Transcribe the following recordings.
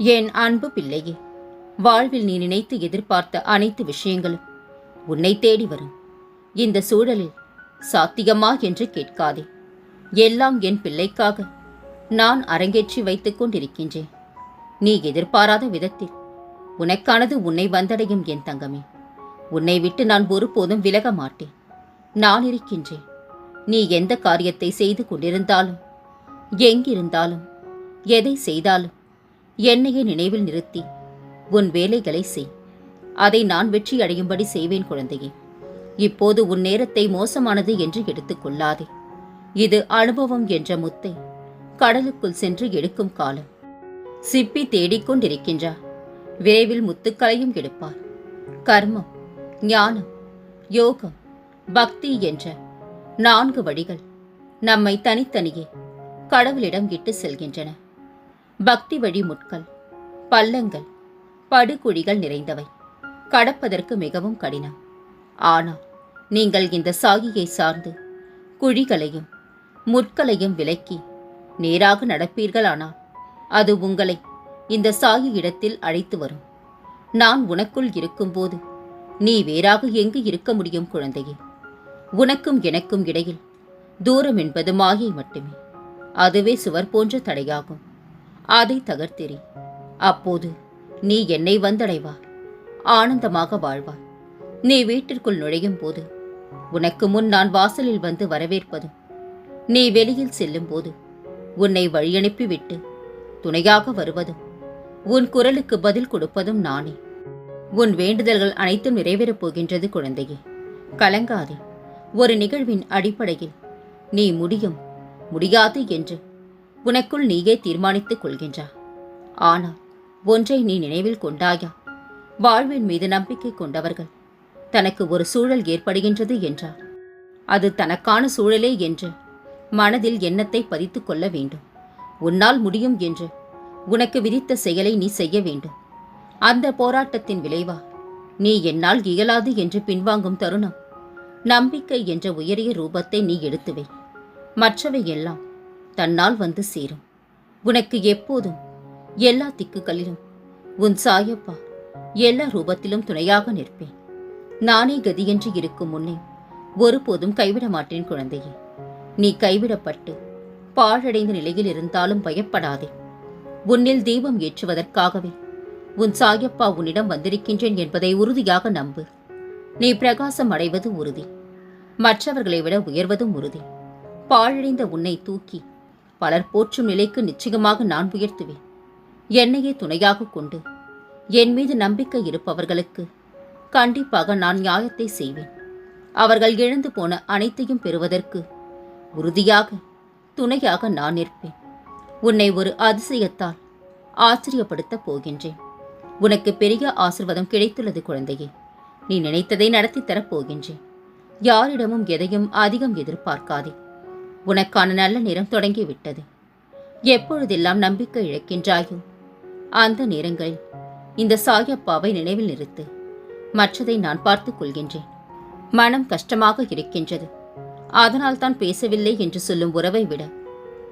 என் அன்பு பிள்ளையே வாழ்வில் நீ நினைத்து எதிர்பார்த்த அனைத்து விஷயங்களும் உன்னை தேடி வரும். இந்த சூழலில் சாத்தியமா என்று கேட்காதே. எல்லாம் என் பிள்ளைக்காக நான் அரங்கேற்றி வைத்துக் கொண்டிருக்கின்றேன். நீ எதிர்பாராத விதத்தில் உனக்கானது உன்னை வந்தடையும் என் தங்கமே. உன்னை விட்டு நான் ஒருபோதும் விலக மாட்டேன். நான் இருக்கின்றேன். நீ எந்த காரியத்தை செய்து கொண்டிருந்தாலும் எங்கிருந்தாலும் எதை செய்தாலும் என்னையே நினைவில் நிறுத்தி உன் வேலைகளை செய். அதை நான் வெற்றி அடையும்படி செய்வேன் குழந்தையே. இப்போது உன் நேரத்தை மோசமானது என்று எடுத்துக்கொள்ளாதே இது அனுபவம் என்ற முத்தை கடலுக்குள் சென்று எடுக்கும் காலம். சிப்பி தேடிக்கொண்டிருக்கின்றார் விரைவில் முத்துக்களையும் எடுப்பார். கர்மம் ஞானம் யோகம் பக்தி என்ற நான்கு வழிகள் நம்மை தனித்தனியே கடவுளிடம் இட்டு செல்கின்றன. பக்தி வழி முட்கள் பள்ளங்கள் படுகுழிகள் நிறைந்தவை. கடப்பதற்கு மிகவும் கடினம். ஆனால் நீங்கள் இந்த சாகியை சார்ந்து குழிகளையும் முட்களையும் விலக்கி நேராக நடப்பீர்களானால் அது உங்களை இந்த சாகி இடத்தில் அழைத்து வரும். நான் உனக்குள் இருக்கும்போது நீ வேறாக எங்கு இருக்க முடியும் குழந்தையே? உனக்கும் எனக்கும் இடையில் தூரம் என்பது மாயை மட்டுமே. அதுவே சுவர் போன்ற தடையாகும். அதை தகர்த்தெறி அப்போது நீ என்னை வந்தடைவா? ஆனந்தமாக வாழ்வாய் நீ வீட்டிற்குள் நுழையும் போது உனக்கு முன் நான் வாசலில் வந்து வரவேற்பது. நீ வெளியில் செல்லும் போது உன்னை வழியனுப்பிவிட்டு துணையாக வருவதும் உன் குரலுக்கு பதில் கொடுப்பதும் நானே. உன் வேண்டுதல்கள் அனைத்தும் நிறைவேறப் போகின்றது குழந்தையே. கலங்காதே. ஒரு நிகழ்வின் அடிப்படையில் நீ முடியும் முடியாது என்று உனக்குள் நீயே தீர்மானித்துக் கொள்கின்றாய் ஆனால் ஒன்றை நீ நினைவில் கொண்டாயா? வாழ்வின் மீது நம்பிக்கை கொண்டவர்கள் தனக்கு ஒரு சூழல் ஏற்படுகின்றது என்றார் அது தனக்கான சூழலே என்று மனதில் எண்ணத்தை பதித்துக் கொள்ள வேண்டும். உன்னால் முடியும் என்று உனக்கு விதித்த செயலை நீ செய்ய வேண்டும். அந்த போராட்டத்தின் விளைவா? நீ என்னால் இயலாது என்று பின்வாங்கும் தருணம். நம்பிக்கை என்ற உயரிய ரூபத்தை நீ எடுத்துவை. மற்றவை எல்லாம் தன்னால் வந்து சேரும். உனக்கு எப்போதும் எல்லா திக்குகளிலும் உன் சாயப்பா எல்லா ரூபத்திலும் துணையாக நிற்பேன். நானே கதியென்று இருக்கும் முன்னே ஒருபோதும் கைவிட மாட்டேன் குழந்தையே. நீ கைவிடப்பட்டு பாழடைந்த நிலையில் இருந்தாலும் பயப்படாதே. உன்னில் தீபம் ஏற்றுவதற்காகவே உன் சாயப்பா உன்னிடம் வந்திருக்கின்றேன் என்பதை உறுதியாக நம்பு. நீ பிரகாசம் அடைவது உறுதி. மற்றவர்களை விட உயர்வதும் உறுதி. பாழடைந்த உன்னை தூக்கி பலர் போற்றும் நிலைக்கு நிச்சயமாக நான் உயர்த்துவேன். என்னையே துணையாக கொண்டு என் மீது நம்பிக்கை இருப்பவர்களுக்கு கண்டிப்பாக நான் நியாயத்தை செய்வேன். அவர்கள் இழந்து போன அனைத்தையும் பெறுவதற்கு உறுதியாக துணையாக நான் நிற்பேன். உன்னை ஒரு அதிசயத்தால் ஆச்சரியப்படுத்தப் போகின்றேன். உனக்கு பெரிய ஆசிர்வாதம் கிடைத்துள்ளது குழந்தையே. நீ நினைத்ததை நடத்தித் தரப் போகின்றேன். யாரிடமும் எதையும் அதிகம் எதிர்பார்க்காதே. உனக்கான நல்ல நேரம் தொடங்கிவிட்டது. எப்பொழுதெல்லாம் நம்பிக்கை இழக்கின்றாயோ அந்த நேரங்களில் இந்த சாயப்பாவை நினைவில் நிறுத்து. மற்றதை நான் பார்த்துக் கொள்கின்றேன். மனம் கஷ்டமாக இருக்கின்றது. அதனால் தான் பேசவில்லை என்று சொல்லும் உறவை விட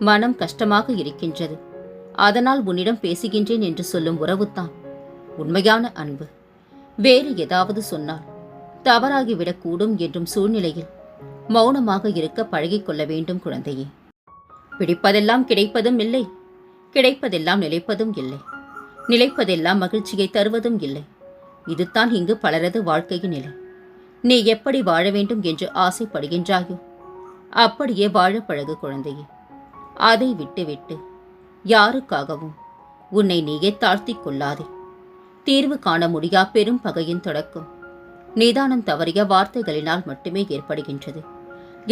மனம் கஷ்டமாக இருக்கின்றது. அதனால் உன்னிடம் பேசுகின்றேன் என்று சொல்லும் உறவுதான் உண்மையான அன்பு. வேறு ஏதாவது சொன்னால் தவறாகிவிடக்கூடும் என்றும் சூழ்நிலையில் மௌனமாக இருக்க பழகிக்கொள்ள வேண்டும் குழந்தையே. பிடிப்பதெல்லாம் கிடைப்பதும் இல்லை. கிடைப்பதெல்லாம் நிலைப்பதும் இல்லை. நிலைப்பதெல்லாம் மகிழ்ச்சியை தருவதும் இல்லை. இதுதான் இங்கு பலரது வாழ்க்கையின் நிலை. நீ எப்படி வாழ வேண்டும் என்று ஆசைப்படுகின்றாயோ அப்படியே வாழ பழகு குழந்தையே. அதை விட்டுவிட்டு யாருக்காகவும் உன்னை நீயே தாழ்த்திக் கொள்ளாதே. தீர்வு காண முடியா பெரும் பகையின் தொடக்கம். நிதானம் தவறிய வார்த்தைகளினால் மட்டுமே ஏற்படுகின்றது.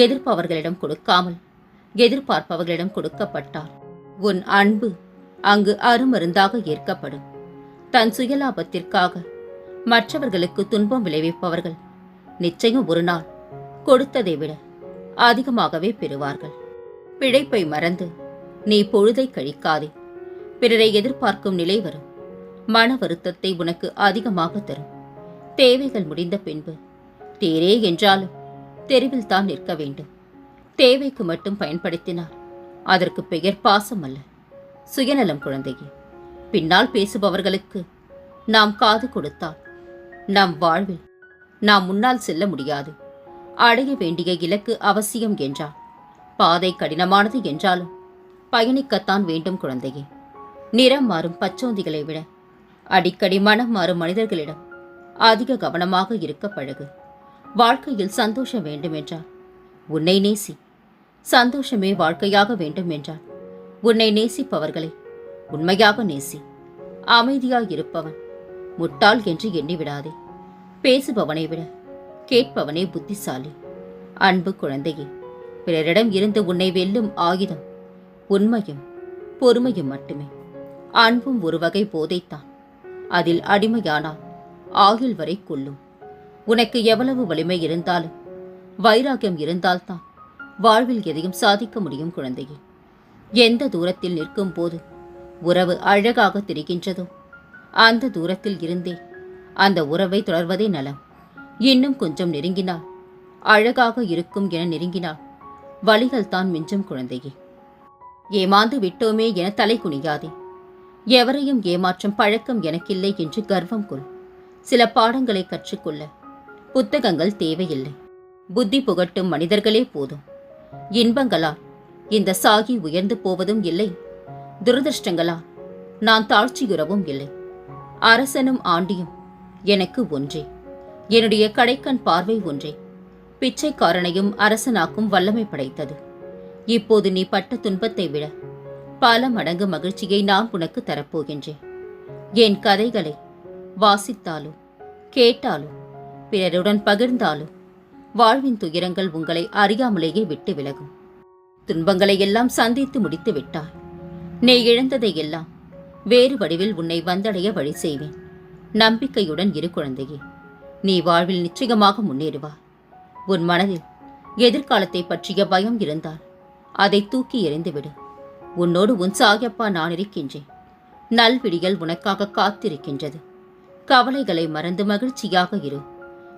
எதிர்ப்பவர்களிடம் கொடுக்காமல் எதிர்பார்ப்பவர்களிடம் கொடுக்கப்பட்டால் உன் அன்பு அங்கு அருமருந்தாக ஏற்கப்படும். தன் சுயலாபத்திற்காக மற்றவர்களுக்கு துன்பம் விளைவிப்பவர்கள் நிச்சயம் ஒரு நாள் கொடுத்ததை விட அதிகமாகவே பெறுவார்கள். பிழைப்பை மறந்து நீ பொழுதை கழிக்காதே. பிறரை எதிர்பார்க்கும் நிலை வரும். மன வருத்தத்தை உனக்கு அதிகமாக தரும். தேவைகள் முடிந்த பின்பு தேரே என்றாலும் தெருவில் தான் நிற்க வேண்டும். தேவைக்கு மட்டும் பயன்படுத்தினால் அதற்கு பெயர் பாசம் அல்ல. சுயநலம் குழந்தையே பின்னால் பேசுபவர்களுக்கு நாம் காது கொடுத்தால் நம் வாழ்வில் நாம் முன்னால் செல்ல முடியாது. அடைய வேண்டிய இலக்கு அவசியம் என்றால் பாதை கடினமானது என்றாலும் பயணிக்கத்தான் வேண்டும் குழந்தையே. நிறம் மாறும் பச்சோந்திகளை விட அடிக்கடி மனம் மாறும் மனிதர்களிடம் அதிக கவனமாக இருக்க பழகு. வாழ்க்கையில் சந்தோஷம் வேண்டும் என்றார் உன்னை நேசி. சந்தோஷமே வாழ்க்கையாக வேண்டும் என்றார். உன்னை நேசிப்பவர்களை உண்மையாக நேசி. அமைதியாயிருப்பவன். முட்டாள் என்று எண்ணிவிடாதே. பேசுபவனை விட கேட்பவனே புத்திசாலி. அன்பு குழந்தையே பிறரிடம் இருந்து உன்னை வெல்லும் ஆயுதம் உண்மையும் பொறுமையும் மட்டுமே. அன்பும் ஒரு வகை போதைத்தான். அதில் அடிமையானால் ஆகில் வரை கொல்லும் உனக்கு எவ்வளவு வலிமை இருந்தாலும் வைராகியம் இருந்தால்தான் வாழ்வில் எதையும் சாதிக்க முடியும் குழந்தையே. எந்த தூரத்தில் நிற்கும் போது உறவு அழகாக தெரிகின்றதோ அந்த தூரத்தில் இருந்தே அந்த உறவை தொடர்வதே நலம். இன்னும் கொஞ்சம் நெருங்கினால் அழகாக இருக்கும் என நெருங்கினால் வழிகள் தான் மிஞ்சும் குழந்தையே. ஏமாந்து விட்டோமே என தலை குனியாதே. எவரையும் ஏமாற்றும் பழக்கம் எனக்கில்லை என்று கர்வம் கொள். சில பாடங்களை கற்றுக்கொள்ள புத்தகங்கள் தேவையில்லை. புத்தி புகட்டும் மனிதர்களே போதும். இன்பங்களால் இந்த சாகி உயர்ந்து போவதும் இல்லை. துரதிருஷ்டங்களால் நான் தாழ்ச்சியுறவும் இல்லை. அரசனும் ஆண்டியும் எனக்கு ஒன்றே. என்னுடைய கடைக்கண் பார்வை ஒன்றே. பிச்சைக்காரனையும் அரசனாக்கும் வல்லமை படைத்தது. இப்போது நீ பட்ட துன்பத்தை விட பல மடங்கு மகிழ்ச்சியை நான் உனக்கு தரப்போகின்றேன். என் கதைகளை வாசித்தாலோ கேட்டாலோ பிறருடன் பகிர்ந்தாலும் வாழ்வின் துயரங்கள் உங்களை அறியாமலேயே விட்டு விலகும். துன்பங்களை எல்லாம் சந்தித்து முடித்து விட்டாய். நீ இழந்ததை எல்லாம் வேறு வடிவில் உன்னை வந்தடைய வழி செய்வேன். நம்பிக்கையுடன் இரு குழந்தையே நீ வாழ்வில் நிச்சயமாக முன்னேறுவாய். உன் மனதில் எதிர்காலத்தை பற்றிய பயம் இருந்தால் அதை தூக்கி எறிந்துவிடு. உன்னோடு உன் சாயப்பா நான் இருக்கின்றேன். நல்விடிகள் உனக்காக காத்திருக்கின்றது. கவலைகளை மறந்து மகிழ்ச்சியாக இரு.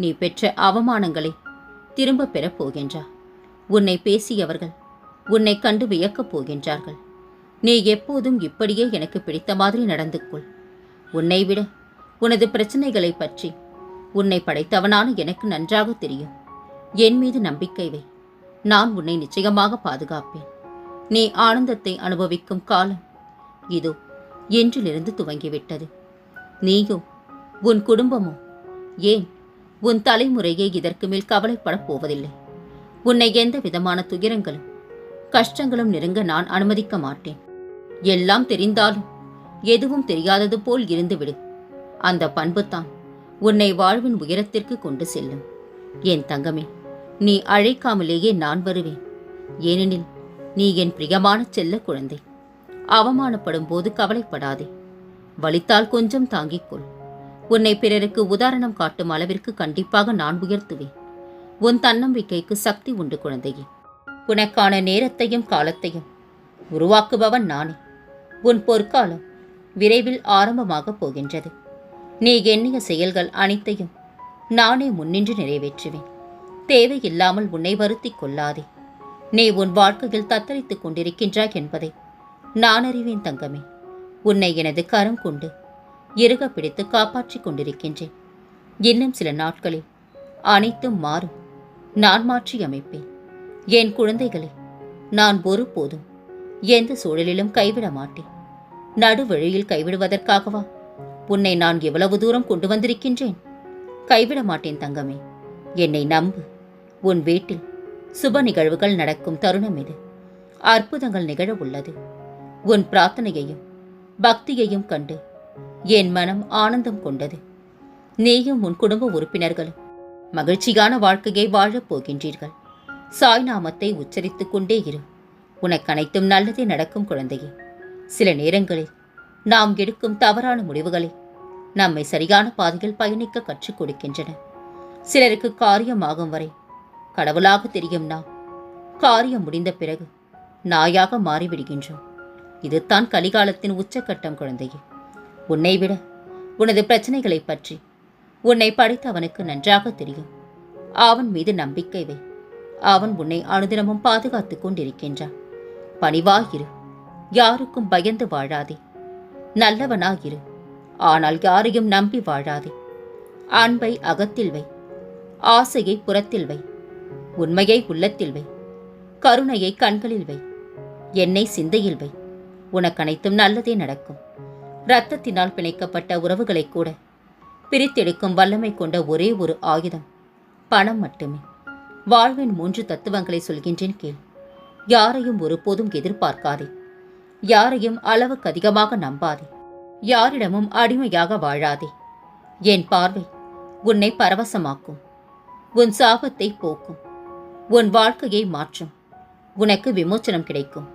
நீ பெற்ற அவமானங்களை திரும்பப் பெறப் போகின்றா. உன்னை பேசியவர்கள் உன்னை கண்டு வியக்கப் போகின்றார்கள். நீ எப்போதும் இப்படியே எனக்கு பிடித்த மாதிரி நடந்து கொள் உன்னை விட உனது பிரச்சனைகளை பற்றி உன்னை படைத்தவனான எனக்கு நன்றாக தெரியும். என் மீது நம்பிக்கை வை. நான் உன்னை நிச்சயமாக பாதுகாப்பேன். நீ ஆனந்தத்தை அனுபவிக்கும் காலம் இதோ என்றிலிருந்து துவங்கிவிட்டது. நீயும் உன் குடும்பமும் ஏன் உன் தலைமுறையே இதற்கு மேல் கவலைப்படப் போவதில்லை. உன்னை எந்த விதமான துயரங்களும் கஷ்டங்களும் நெருங்க நான் அனுமதிக்க மாட்டேன். எல்லாம் தெரிந்தாலும் எதுவும் தெரியாதது போல் இருந்துவிடு. அந்த பண்புத்தான் உன்னை வாழ்வின் உயரத்திற்கு கொண்டு செல்லும். என் தங்கமே நீ அழைக்காமலேயே நான் வருவேன். ஏனெனில் நீ என் பிரியமான செல்ல குழந்தை. அவமானப்படும் போது கவலைப்படாதே. வலித்தால் கொஞ்சம் தாங்கிக் கொள் உன்னை பிறருக்கு உதாரணம் காட்டும் அளவிற்கு கண்டிப்பாக நான் உயர்த்துவேன். உன் தன்னம்பிக்கைக்கு சக்தி உண்டு குழந்தையே. உனக்கான நேரத்தையும் காலத்தையும் உருவாக்குபவன் நானே. உன் பொற்காலம் விரைவில் ஆரம்பமாகப் போகின்றது. நீ எண்ணிய செயல்கள் அனைத்தையும் நானே முன்னின்று நிறைவேற்றுவேன். தேவையில்லாமல் உன்னை வருத்திக் கொள்ளாதே. நீ உன் வாழ்க்கையில் தத்தளித்துக் கொண்டிருக்கின்றாய் என்பதை நான் அறிவேன் தங்கமே. உன்னை எனது கரம் கொண்டு இறுக பிடித்து காப்பாற்றிக் கொண்டிருக்கின்றேன். இன்னும் சில நாட்களில் அனைத்தும் மாறும். நான் மாற்றி அமைப்பேன் என் குழந்தைகளை நான் ஒருபோதும் எந்த சூழலிலும் கைவிட மாட்டேன். நடுவழியில் கைவிடுவதற்காகவா? உன்னை நான் எவ்வளவு தூரம் கொண்டு வந்திருக்கின்றேன்? கைவிட மாட்டேன் தங்கமே. என்னை நம்பு. உன் வீட்டில் சுப நிகழ்வுகள் நடக்கும் தருணம் இது. அற்புதங்கள் நிகழ உள்ளது. உன் பிரார்த்தனையையும் பக்தியையும் கண்டு என் மனம் ஆனந்தம் கொண்டது. நீயும் உன் குடும்ப உறுப்பினர்களும் மகிழ்ச்சியான வாழ்க்கையை வாழப் போகின்றீர்கள். சாய் நாமத்தை உச்சரித்துக் கொண்டே இரு. உனக்கு அனைத்தும் நல்லதே நடக்கும் குழந்தையே. சில நேரங்களில் நாம் எடுக்கும் தவறான முடிவுகளை நம்மை சரியான பாதையில் பயணிக்க கற்றுக் கொடுக்கின்றன. சிலருக்கு காரியமாகும் வரை கடவுளாக தெரியும் நாம். காரியம் முடிந்த பிறகு நாயாக மாறிவிடுகின்றோம். இதுதான் கலிகாலத்தின் உச்சக்கட்டம் குழந்தையே. உன்னை விட உனது பிரச்சனைகளை பற்றி. உன்னை படித்தவனுக்கு நன்றாக தெரியும். அவன் மீது நம்பிக்கை வை. அவன் உன்னை அனுதினமும் பாதுகாத்துக் கொண்டிருக்கின்றான். பணிவாயிரு. யாருக்கும் பயந்து வாழாதே. நல்லவனாயிரு. ஆனால் யாரையும் நம்பி வாழாதே. அன்பை அகத்தில் வை. ஆசையை புறத்தில் வை. உண்மையை உள்ளத்தில் வை. கருணையை கண்களில் வை. என்னை சிந்தையில் வை. உனக்கு அனைத்தும் நல்லதே நடக்கும். இரத்தத்தினால் பிணைக்கப்பட்ட உறவுகளை கூட பிரித்தெடுக்கும் வல்லமை கொண்ட ஒரே ஒரு ஆயுதம். பணம் மட்டுமே. வாழ்வின் மூன்று தத்துவங்களை சொல்கின்றேன் கேள். யாரையும் ஒருபோதும் எதிர்பார்க்காதே. யாரையும் அளவுக்கு அதிகமாக நம்பாதே. யாரிடமும் அடிமையாக வாழாதே. என் பார்வை உன்னை பரவசமாக்கும். உன் சாபத்தை போக்கும். உன் வாழ்க்கையை மாற்றும். உனக்கு விமோச்சனம் கிடைக்கும்.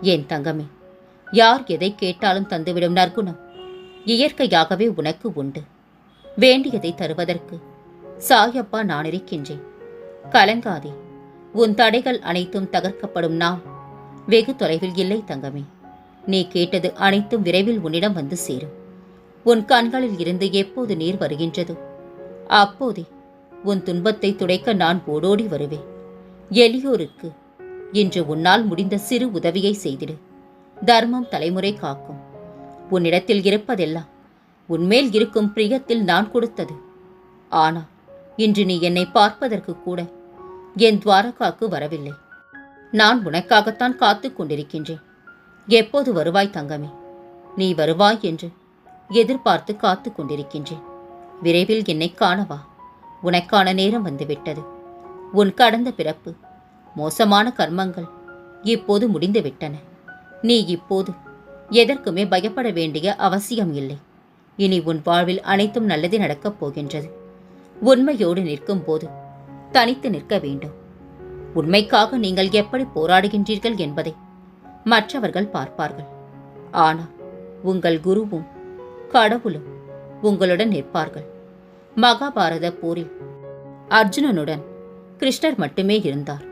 என் தங்கமே. யார் எதை கேட்டாலும் தந்துவிடும் நற்குணம். இயற்கையாகவே உனக்கு உண்டு. வேண்டியதை தருவதற்கு சாயப்பா நான் இருக்கின்றேன். கலங்காதே. உன் தடைகள் அனைத்தும் தகர்க்கப்படும் நாம். வெகு தொலைவில் இல்லை தங்கமே. நீ கேட்டது அனைத்தும் விரைவில் உன்னிடம் வந்து சேரும். உன் கண்களில் இருந்து எப்போது நீர் வருகின்றதோ? அப்போதே உன் துன்பத்தை துடைக்க நான் ஓடோடி வருவேன். எளியோருக்கு இன்று உன்னால் முடிந்த சிறு உதவியை செய்திடு. தர்மம் தலைமுறை காக்கும். உன்னிடத்தில் இருப்பதெல்லாம் உன்மேல் இருக்கும் பிரியத்தில் நான் கொடுத்தது. ஆனால் இன்று நீ என்னை பார்ப்பதற்கு கூட என் துவாரகாக்கு வரவில்லை. நான் உனக்காகத்தான் காத்து கொண்டிருக்கின்றேன். எப்போது வருவாய் தங்கமே? நீ வருவாய் என்று எதிர்பார்த்து காத்து கொண்டிருக்கின்றேன். விரைவில் என்னை காணவா? உனக்கான நேரம் வந்துவிட்டது. உன் கடந்த பிறப்பு மோசமான கர்மங்கள் இப்போது முடிந்துவிட்டன. நீ இப்போது எதற்குமே பயப்பட வேண்டிய அவசியம் இல்லை. இனி உன் வாழ்வில் அனைத்தும் நல்லது நடக்கப் போகின்றது. உண்மையோடு நிற்கும் போது தனித்து நிற்க வேண்டும். உண்மைக்காக நீங்கள் எப்படி போராடுகின்றீர்கள் என்பதை மற்றவர்கள் பார்ப்பார்கள். ஆனால் உங்கள் குருவும் கடவுளும் உங்களுடன் நிற்பார்கள். மகாபாரத போரில் அர்ஜுனனுடன் கிருஷ்ணர் மட்டுமே இருந்தார்.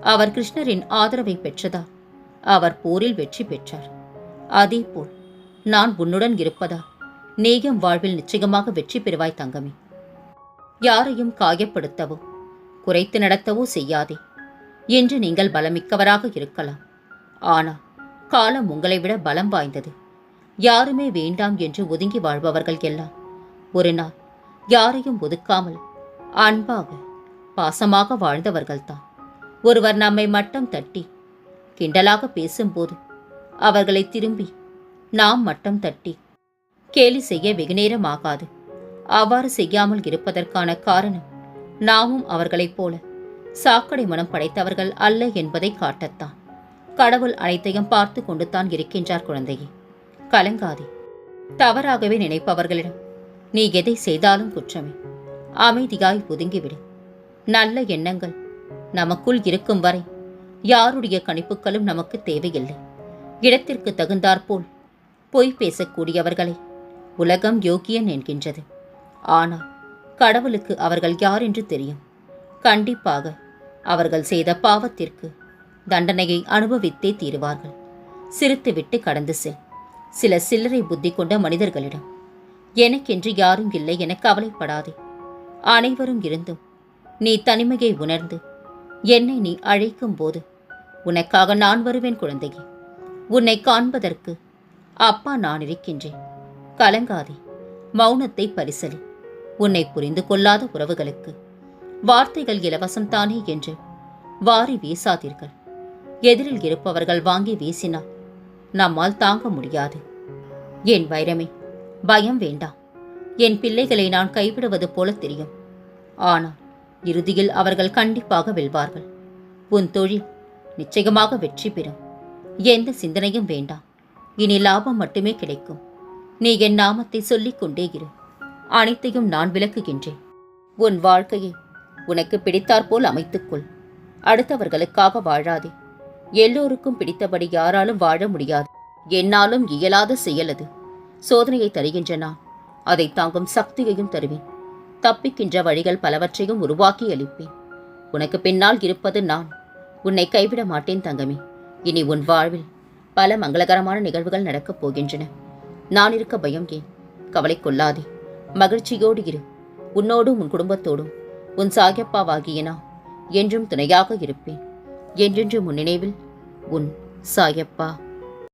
அவர் கிருஷ்ணரின் ஆதரவை பெற்றதால் அவர் போரில் வெற்றி பெற்றார். அதேபோல் நான் உன்னுடன் இருப்பதா? நேயம் வாழ்வில் நிச்சயமாக வெற்றி பெறுவாய் தங்கமே. யாரையும் காயப்படுத்தவோ குறைத்து நடத்தவோ செய்யாதே. என்று நீங்கள் பலமிக்கவராக இருக்கலாம். ஆனால் காலம் உங்களை விட பலம் வாய்ந்தது. யாருமே வேண்டாம் என்று ஒதுங்கி வாழ்பவர்கள் எல்லாம் ஒரு நாள் யாரையும் ஒதுக்காமல் அன்பாக பாசமாக வாழ்ந்தவர்கள்தான். ஒருவர் நம்மை மட்டம் தட்டி கிண்டலாக பேசும்போது அவர்களை திரும்பி நாம் மட்டம் தட்டி கேலி செய்ய வெகுநேரம் ஆகாது அவ்வாறு செய்யாமல் இருப்பதற்கான காரணம் நாமும் அவர்களைப் போல சாக்கடை மனம் படைத்தவர்கள் அல்ல என்பதை காட்டத்தான். கடவுள் அனைத்தையும் பார்த்து கொண்டு தான் இருக்கின்றார் குழந்தையே. கலங்காதே. தவறாகவே நினைப்பவர்களிடம் நீ எதை செய்தாலும் குற்றமே. அமைதியாய் ஒதுங்கிவிடு. நல்ல எண்ணங்கள் நமக்குள் இருக்கும் வரை யாருடைய கணிப்புகளும் நமக்கு தேவையில்லை. இடத்திற்கு தகுந்தாற்போல் பொய் பேசக்கூடியவர்களை உலகம் யோக்கியன் என்கின்றது. ஆனால் கடவுளுக்கு அவர்கள் யார் என்று தெரியும். கண்டிப்பாக அவர்கள் செய்த பாவத்திற்கு தண்டனையை அனுபவித்தே தீருவார்கள். சிரித்துவிட்டு கடந்து செல். சில சில்லறை புத்தி கொண்ட மனிதர்களிடம் எனக்கென்று யாரும் இல்லை என கவலைப்படாதே. அனைவரும் இருந்தும் நீ தனிமையை உணர்ந்து என்னை நீ அழைக்கும் போது உனக்காக நான் வருவேன் குழந்தையே. உன்னை காண்பதற்கு அப்பா நான் இருக்கின்றேன். கலங்காதே மௌனத்தை பரிசலி. உன்னை புரிந்து கொள்ளாத உறவுகளுக்கு வார்த்தைகள் இலவசம் தானே என்று வாரி வீசாதீர்கள். எதிரில் இருப்பவர்கள் வாங்கி வீசினால் நம்மால் தாங்க முடியாது. என் வைரமே பயம் வேண்டாம். என் பிள்ளைகளை நான் கைவிடுவது போல தெரியும். ஆனால் இறுதியில் அவர்கள் கண்டிப்பாக வெல்வார்கள். உன் தொழில் நிச்சயமாக வெற்றி பெறும். எந்த சிந்தனையும் வேண்டாம். இனி லாபம் மட்டுமே கிடைக்கும். நீ என் நாமத்தை சொல்லிக் கொண்டே இரு. அனைத்தையும் நான் விளக்குகின்றேன். உன் வாழ்க்கையை உனக்கு பிடித்தாற்போல் அமைத்துக்கொள் அடுத்தவர்களுக்காக வாழாதே. எல்லோருக்கும் பிடித்தபடி யாராலும் வாழ முடியாது. என்னாலும் இயலாத செயலது சோதனையை தருகின்ற நான் அதை தாங்கும் சக்தியையும் தருவேன். தப்பிக்கின்ற வழிகள் பலவற்றையும் உருவாக்கி அளிப்பேன் உனக்கு பின்னால் இருப்பது நான். உன்னை கைவிட மாட்டேன் தங்கமே. இனி உன் வாழ்வில் பல மங்களகரமான நிகழ்வுகள் நடக்கப் போகின்றன. நான் இருக்க பயம் ஏன்? கவலை கொள்ளாதே. மகிழ்ச்சியோடு இரு. உன்னோடும் உன் குடும்பத்தோடும். உன் சாயப்பாவாகிய நான் என்றும் துணையாக இருப்பேன். என்றென்றும் உன் நினைவில் உன் சாயப்பா